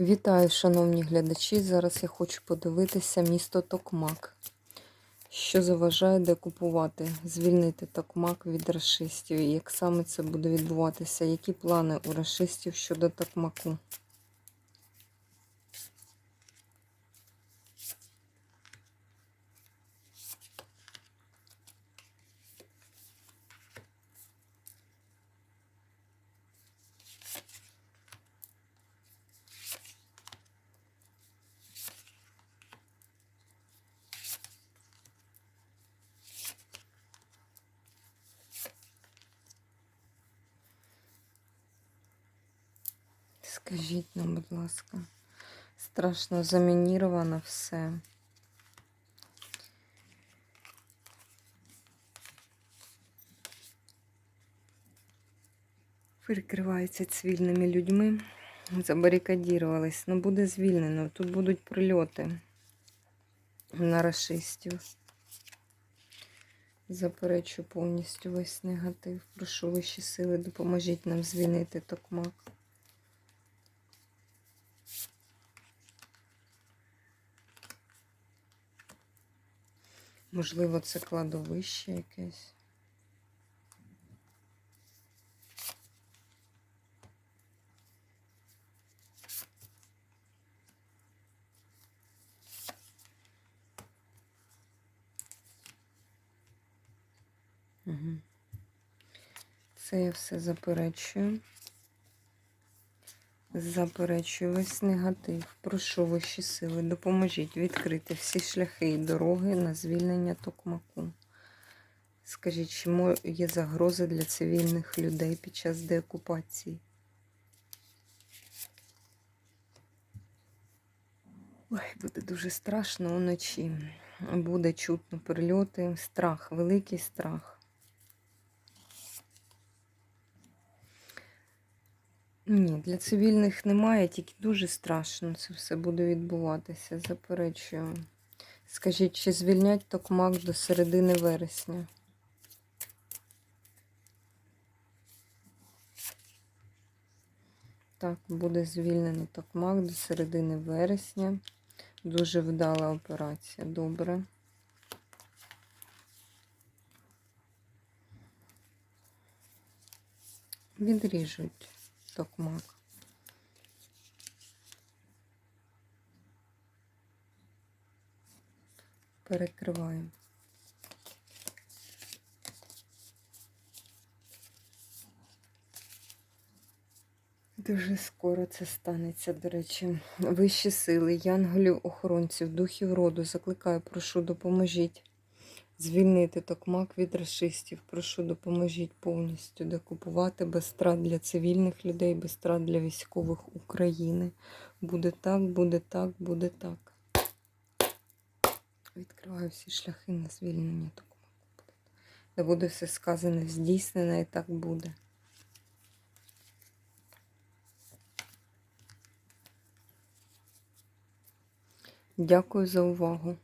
Вітаю, шановні глядачі. Зараз я хочу подивитися місто Токмак. Що заважає декупувати, звільнити Токмак від расистів. І як саме це буде відбуватися? Які плани у расистів щодо Токмаку? Скажіть нам, будь ласка, страшно замініровано все. Перекривається цивільними людьми. Забарикадірувались. Ну, буде звільнено. Тут будуть прильоти на рашистів. Заперечу повністю весь негатив. Прошу вищі сили, допоможіть нам звільнити Токмак. Можливо, це кладовище якесь. Це я все заперечую. Заперечую весь негатив. Прошу вищі сили, допоможіть відкрити всі шляхи і дороги на звільнення Токмаку. Скажіть, чому є загрози для цивільних людей під час деокупації? Ой, буде дуже страшно уночі. Буде чутно прильоти, страх, великий страх. Ні, для цивільних немає, тільки дуже страшно це все буде відбуватися. Заперечую. Скажіть, чи звільнять Токмак до середини вересня? Так, буде звільнено Токмак до середини вересня. Дуже вдала операція. Добре. Відріжуть Токмак. Перекриваємо. Дуже скоро це станеться, до речі. Вищі сили, янголів, охоронців, духів роду. Закликаю, прошу, допоможіть звільнити токмак від расистів. Прошу, допоможіть повністю декупувати без страт для цивільних людей, без страт для військових України. Буде так, буде так, буде так. Відкриваю всі шляхи на звільнення токмаку. Де буде все сказане, здійснено і так буде. Дякую за увагу.